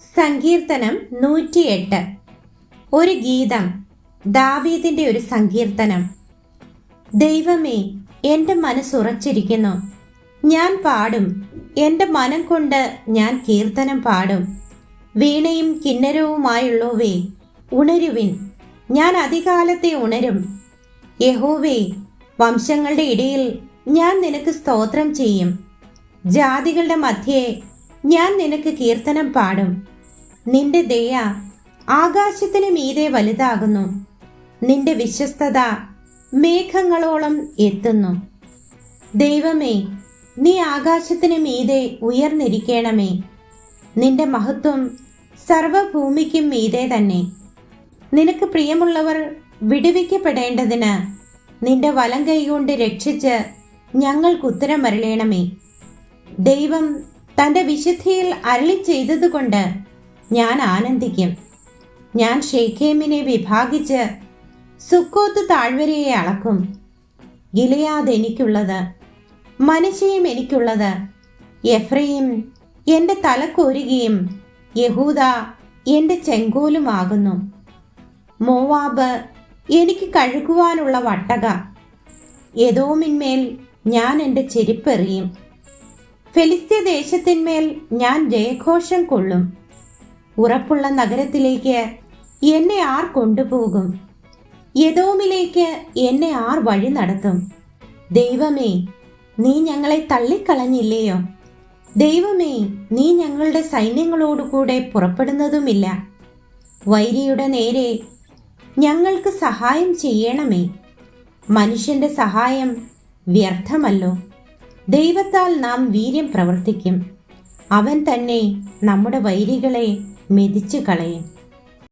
സങ്കീർത്തനം നൂറ്റിയെട്ട്. ഒരു ഗീതം. ദാവീദിന്റെ ഒരു സങ്കീർത്തനം. ദൈവമേ എന്റെ മനസ്സുറച്ചിരിക്കുന്നു ഞാൻ പാടും. എന്റെ മനം കൊണ്ട് ഞാൻ കീർത്തനം പാടും. വീണയും കിന്നരവുമായുള്ളവേ ഉണരുവിൻ. ഞാൻ അധികാലത്തെ ഉണരും. യഹോവേ വംശങ്ങളുടെ ഇടയിൽ ഞാൻ നിനക്ക് സ്തോത്രം ചെയ്യും. ജാതികളുടെ മധ്യേ ഞാൻ നിനക്ക് കീർത്തനം പാടും. നിന്റെ ദയ ആകാശത്തിന് മീതെ വലുതാകുന്നു. നിന്റെ വിശ്വസ്തത മേഘങ്ങളോളം എത്തുന്നു. ദൈവമേ നീ ആകാശത്തിന് മീതെ ഉയർന്നിരിക്കണമേ. നിന്റെ മഹത്വം സർവഭൂമിക്കും മീതെ തന്നെ. നിനക്ക് പ്രിയമുള്ളവർ വിടുവിക്കപ്പെടേണ്ടതിന് നിന്റെ വലം കൈകൊണ്ട് രക്ഷിച്ച് ഞങ്ങൾക്ക് ഉത്തരം വരളയണമേ ദൈവം തന്റെ വിശുദ്ധിയിൽ അരളി ചെയ്തതുകൊണ്ട് ഞാൻ ആനന്ദിക്കും. ഞാൻ ഷെയ്ഖേമിനെ വിഭാഗിച്ച് സുക്കോത്ത് താഴ്വരയെ അളക്കും. ഗിലയാദ് എനിക്കുള്ളത് മനശയും എനിക്കുള്ളത് എഫ്രയും എന്റെ തലക്കോരുകയും യഹൂദ എന്റെ ചെങ്കോലുമാകുന്നു. മോവാബ് എനിക്ക് കഴുകുവാനുള്ള വട്ടക. യദോമിന്മേൽ ഞാൻ എന്റെ ചെരുപ്പെറിയും. ഫെലിസ്ത്യ ദേശത്തിന്മേൽ ഞാൻ ജയഘോഷം കൊള്ളും. ഉറപ്പുള്ള നഗരത്തിലേക്ക് എന്നെ ആർ കൊണ്ടുപോകും. യദോമിലേക്ക് എന്നെ ആർ വഴി നടത്തും. ദൈവമേ നീ ഞങ്ങളെ തള്ളിക്കളഞ്ഞില്ലയോ? ദൈവമേ നീ ഞങ്ങളുടെ സൈന്യങ്ങളോടുകൂടെ പുറപ്പെടുന്നതുമില്ല. വൈരിയുടെ നേരെ ഞങ്ങൾക്ക് സഹായം ചെയ്യണമേ. മനുഷ്യന്റെ സഹായം വ്യർത്ഥമല്ലോ. ദൈവത്താൽ നാം വീര്യം പ്രവർത്തിക്കും. അവൻ തന്നെ നമ്മുടെ വൈരികളെ മെതിച്ചു കളയും